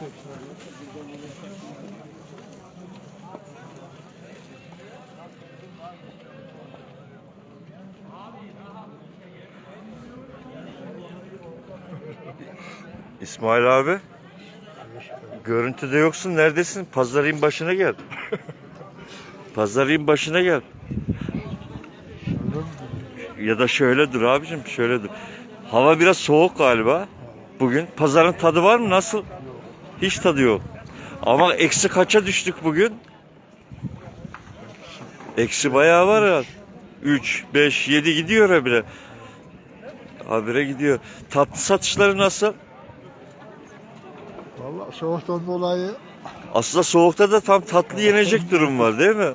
İsmail abi. Görüntüde yoksun. Neredesin? Pazarın başına gel. Pazarın başına gel. Ya da şöyle dur abicim. Şöyle dur. Hava biraz soğuk galiba. Bugün. Pazarın tadı var mı? Nasıl? Hiç tadı yok. Ama eksi kaça düştük bugün? Eksi bayağı var ya. 3, 5, 7 gidiyor habire. Habire gidiyor. Tatlı satışları nasıl? Valla soğuktan dolayı Aslında soğukta da tam tatlı yenecek durum var değil mi?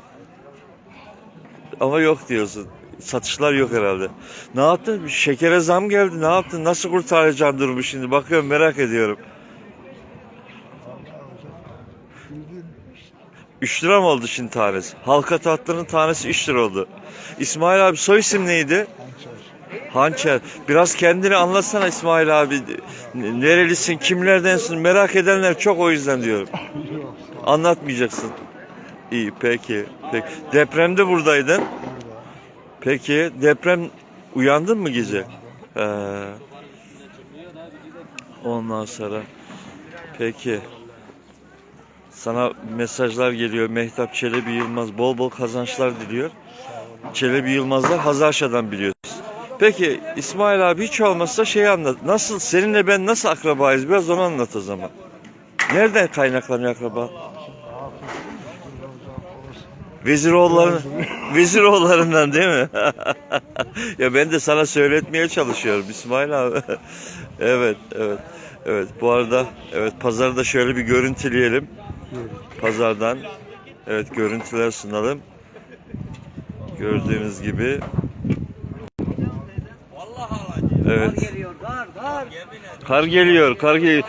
Ama yok diyorsun. Satışlar yok herhalde. Ne yaptın? Şekere zam geldi. Ne yaptın? Nasıl kurtaracaksın durumu şimdi? Bakıyorum merak ediyorum. 3 lira mı oldu şimdi tanesi? Halka tatlının tanesi 3 lira oldu. İsmail abi soy isim neydi? hançer. Hançer. Biraz kendini anlatsana İsmail abi. Nerelisin, kimlerdensin merak edenler çok o yüzden diyorum. Anlatmayacaksın. İyi peki. Peki. Depremde buradaydın. Burada. Peki deprem uyandın mı gece? Ee, ondan sonra peki sana mesajlar geliyor. Mehtap Çelebi Yılmaz bol bol kazançlar diliyor. Çelebi Yılmazlar Hazarşa'dan biliyoruz. Peki İsmail abi hiç olmazsa şey anlat. Nasıl seninle ben nasıl akrabayız biraz onu anlat o zaman. Nereden kaynaklanıyor akraba? Veziroğulların Veziroğullarından değil mi? ya ben de sana söyletmeye çalışıyorum İsmail abi. evet, evet. Evet, bu arada evet pazarda şöyle bir görüntüleyelim. Pazardan evet görüntüler sunalım. Gördüğünüz gibi Evet. Kar geliyor, kar geliyor.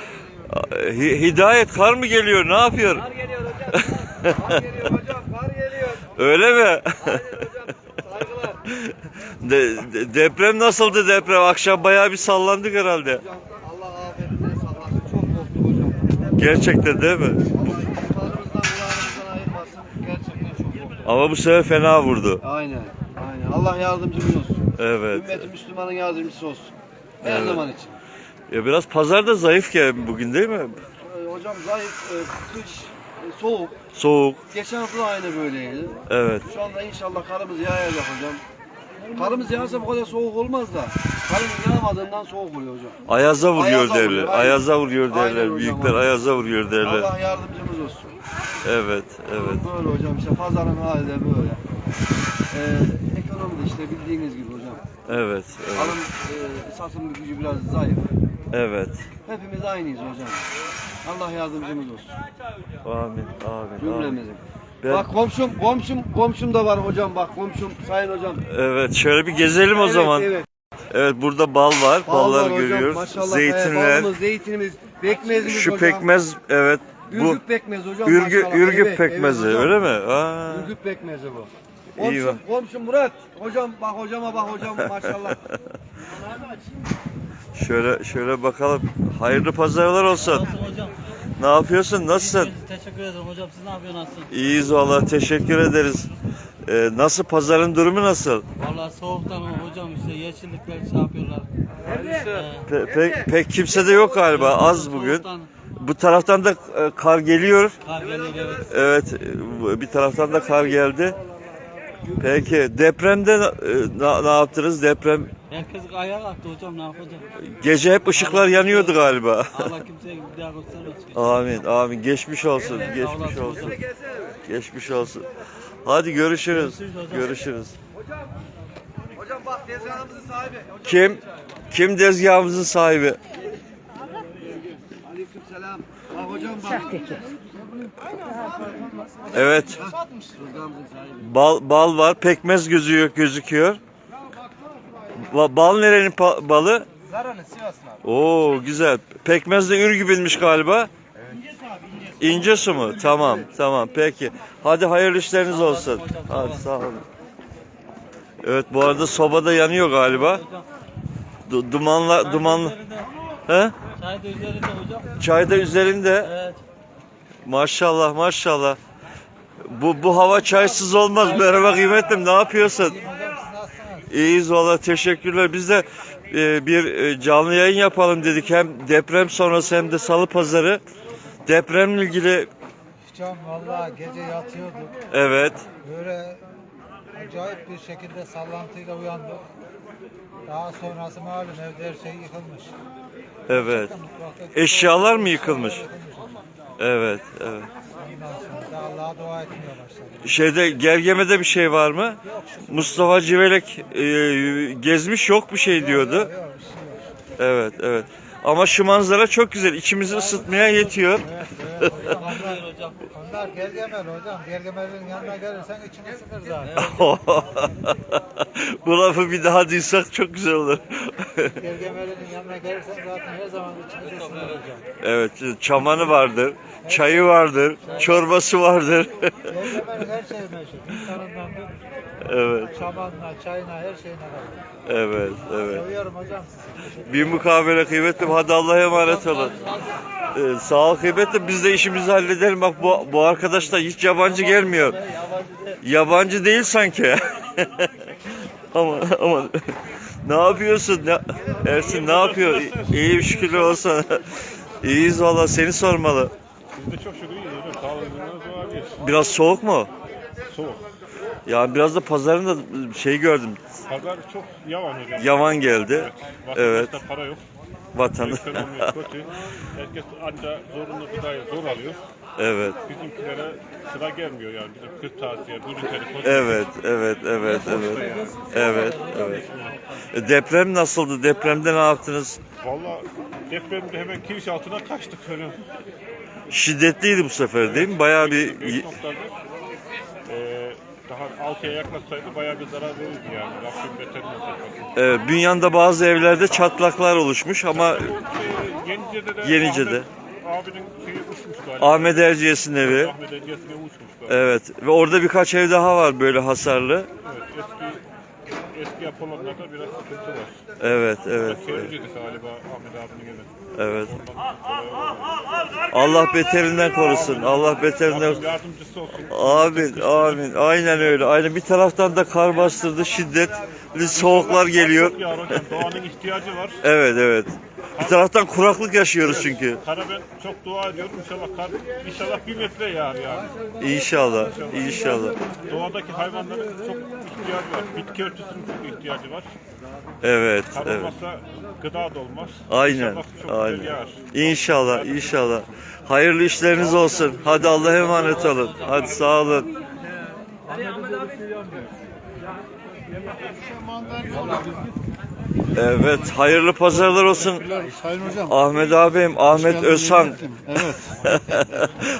Hi- Hidayet kar mı geliyor? Ne yapıyor? Kar geliyor hocam. Kar geliyor hocam. Kar geliyor. Öyle mi? De- de- deprem nasıldı deprem? Akşam bayağı bir sallandık herhalde. Hocam Allah saklasın. Çok korktuk hocam. Gerçekten değil mi? Allah imanımızdan kulağımızdan ayırmasın. Gerçekten çok korktuk. Ama bu sefer fena vurdu. Aynen. Aynen. Allah yardımcımız olsun. Evet. Ümmeti Müslümanın yardımcısı olsun. Her Evet. zaman için. Ya biraz pazar da zayıf ki bugün değil mi? Ee, Hocam zayıf, e, kış, e, soğuk. Soğuk. Geçen hafta aynı böyleydi. Evet. Şu anda inşallah karımız yağacak hocam. Karımız yağarsa bu kadar soğuk olmaz da. Karımız yağmadığından soğuk oluyor hocam. Ayaza vuruyor Ayaza derler. vuruyor, aynen. Ayaza vuruyor Aynen derler. hocam, Büyükler aynen. ayaza vuruyor derler. Allah yardımcımız olsun. Evet, evet. Böyle hocam işte pazarın hali de böyle. Ee, ekonomi de işte bildiğiniz gibi hocam. Evet, evet. Alım e, satım gücü biraz zayıf. Evet. Hepimiz aynıyız hocam. Allah yardımcımız olsun. Amin, amin, amin. Ben- Bak komşum, komşum, komşum da var hocam bak komşum, sayın hocam. Evet, şöyle bir gezelim o Evet, zaman. Evet. Evet, burada bal var. Bal Ballar var hocam, görüyoruz. Maşallah. Zeytinler. Evet, balımız, zeytinimiz, pekmezimiz Şu hocam. pekmez, evet. Bu Ürgüp pekmezi hocam ürgü maşallah. ürgüp Evet, pekmezi, evet hocam. öyle mi? Aa. Ürgüp pekmezi bu. İyi Komşum, komşum Murat. Hocam bak hocama bak hocam maşallah. Şöyle şöyle bakalım. Hayırlı pazarlar olsun. Nasılsın hocam? Ne yapıyorsun? Nasılsın? Teşekkür ederim hocam. Siz ne yapıyorsunuz? İyiyiz valla. Teşekkür ederiz. Ee, nasıl pazarın durumu nasıl? Vallahi soğuktan ama hocam işte yeşillikler şey yapıyorlar. Ee, Pe- pek, pek kimse de yok galiba. Az bugün. soğuktan Bu taraftan da e, kar geliyor. Kar geliyor evet. Evet, e, bir taraftan da kar geldi. Peki depremde e, ne, ne yaptınız? Deprem Herkes ayağa kalktı hocam ne yapacak? gece hep ışıklar yanıyordu galiba. Allah kimseye bir daha göstermesin. amin, amin. Geçmiş olsun, geçmiş olsun. Geçmiş olsun. Hadi görüşürüz. Görüşürüz hocam. Bak tezgahımızın sahibi. Hocam, Kim? Kim tezgahımızın sahibi? Aleyküm selam. Bak hocam bak. Evet. Bal bal var. Pekmez gözüyor, gözüküyor. Ba- bal nerenin balı? Zaran'ın Sivas'ın abi. Oo güzel. Pekmez de Ürgüp'ünmüş galiba. İnce su mu? Tamam, tamam. Peki. Hadi hayırlı işleriniz olsun. Hadi sağ olun. Evet bu arada soba da yanıyor galiba. Du- dumanla dumanlı. He? Çay da üzerinde hocam. Çay da üzerinde. Evet. Maşallah maşallah. Bu bu hava çaysız olmaz. Merhaba kıymetlim ne yapıyorsun? İyiyiz valla teşekkürler. Biz de e, bir e, canlı yayın yapalım dedik. Hem deprem sonrası hem de salı pazarı. Depremle ilgili Hocam vallahi gece yatıyorduk. evet. Böyle acayip bir şekilde sallantıyla uyandık. Daha sonrası malum evde her şey yıkılmış. Evet. Eşyalar mı yıkılmış? yıkılmış. Evet, evet. Ondan sonra da Allah'a dua etmeye başladık. Şeyde Gergeme'de bir şey var mı? Mustafa Civelek e, gezmiş yok bir şey diyordu. Yok bir şey yok. Evet, evet. Ama şu manzara çok güzel. İçimizi ısıtmaya yetiyor. Evet, evet hocam. Onlar, Buyur hocam. onlar gergemel hocam. Gergemelin yanına gelirsen içini ısıtır zaten. Bu lafı bir daha duysak çok güzel olur. Gergemelin yanına gelirsen zaten her zaman içimiz ısınır hocam. evet, çamanı vardır, çayı vardır, çorbası vardır. Gergemelin her şeyi meşhur. İnsanından evet, şamanla, çayına, her şeyine kadar. evet, evet. Seviyorum hocam sizi. Bir mukabele kıymetlim. Hadi Allah'a emanet olun. Ee, sağ ol kıymetlim. Biz de işimizi halledelim. Bak bu, bu arkadaş da hiç yabancı gelmiyor. Yabancı değil sanki. ama ama ne yapıyorsun? Ne, Ersin ne yapıyor? İyi şükürler olsun. İyiyiz valla seni sormalı. Biz de çok şükür iyiyiz hocam. Biraz soğuk mu? Soğuk. Ya biraz da pazarın da şey gördüm. Pazar çok yavan hocam. Yavan geldi. Evet. Vatandaşta para yok. Vatan. Ekonomi kötü. Herkes anca zorunlu gıdayı zor alıyor. evet. Bizimkilere sıra gelmiyor yani. Bizim kırtasiye, gülünteli, Evet, evet, evet, evet. Evet, evet. E, Deprem nasıldı? Depremde ne yaptınız? Valla depremde hemen kiriş altına kaçtık öyle. Şiddetliydi bu sefer değil mi? Bayağı bir 5.1 ee, daha 6'ya yaklaşsaydı bayağı bir zarar verirdi yani. Rabbim beterini saklasın. e, Bünyan'da bazı evlerde çatlaklar oluşmuş ama Ee, Yenice'de de Yenice'de. Ahmet abinin şeyi uçmuş galiba. Ahmet Erciyes'in evi. Ahmet Erciyes'ine uçmuş galiba. Evet ve orada birkaç ev daha var böyle hasarlı. Evet, yapılanlarda biraz sıkıntı var. Evet, evet, evet. Çevreci'di galiba Ahmet abinin evi. evet. Allah beterinden korusun. Allah beterinden yardımcısı olsun. Amin, amin. Aynen öyle. Aynen bir taraftan da kar bastırdı, şiddetli soğuklar geliyor. Doğanın ihtiyacı var. Evet, evet. Bir taraftan kuraklık yaşıyoruz çünkü. Kara ben çok dua ediyorum. İnşallah kar inşallah bir metre yağar yani. İnşallah, inşallah. Doğadaki hayvanların çok ihtiyacı var. Bitki örtüsünün çok ihtiyacı var. Evet, Kar evet. olmazsa gıda da olmaz. Aynen, İnşallah çok aynen. yağar. İnşallah, inşallah. Hayırlı işleriniz olsun. Hadi Allah'a emanet olun. Hadi sağ olun. Evet, hayırlı pazarlar olsun. Sayın hocam. Ahmet abim, Ahmet Özhan. Evet.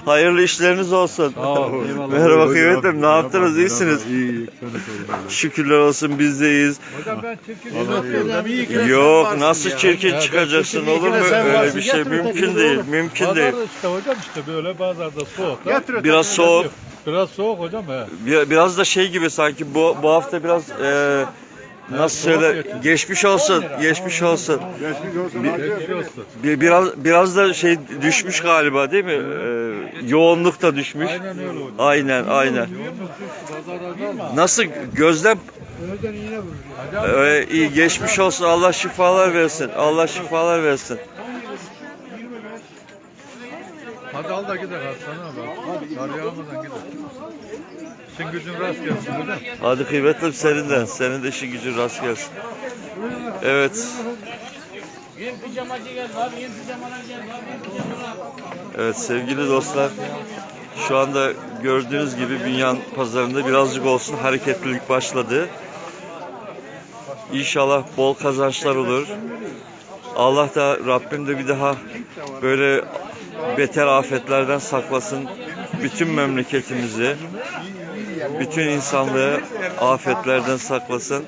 hayırlı işleriniz olsun. eyvallah. Merhaba kıymetlim, ne yaptınız? İyisiniz? İyi. Şükürler olsun biz de iyiyiz. Yok nasıl çirkin çıkacaksın olur mu? Öyle bir şey mümkün değil, mümkün değil. İşte hocam işte böyle pazarda soğuk. Biraz soğuk, Biraz soğuk hocam he. biraz da şey gibi sanki bu bu hafta biraz e, nasıl söyle geçmiş olsun, geçmiş olsun. Bir, biraz biraz da şey düşmüş galiba değil mi? E, yoğunluk da düşmüş. Aynen. Aynen? Nasıl gözlem? Ee, iyi geçmiş olsun. Allah şifalar versin. Allah şifalar versin. Hadi al da gidelim sana bak. Kar yağmadan gidelim. İşin gücün rast gelsin hocam. Hadi kıymetlim senin de. Senin de işin gücün rast gelsin. Evet. Yeni pijamacı gel abi. Yeni pijamalar gel abi. Yeni pijamalar. Evet sevgili dostlar. Şu anda gördüğünüz gibi Bünyan pazarında birazcık olsun hareketlilik başladı. İnşallah bol kazançlar olur. Allah da Rabbim de bir daha böyle beter afetlerden saklasın bütün memleketimizi. Bütün insanlığı afetlerden saklasın.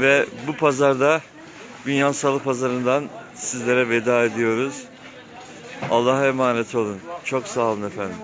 Ve bu pazarda Bünyan Salı Pazarı'ndan sizlere veda ediyoruz. Allah'a emanet olun. Çok sağ olun efendim.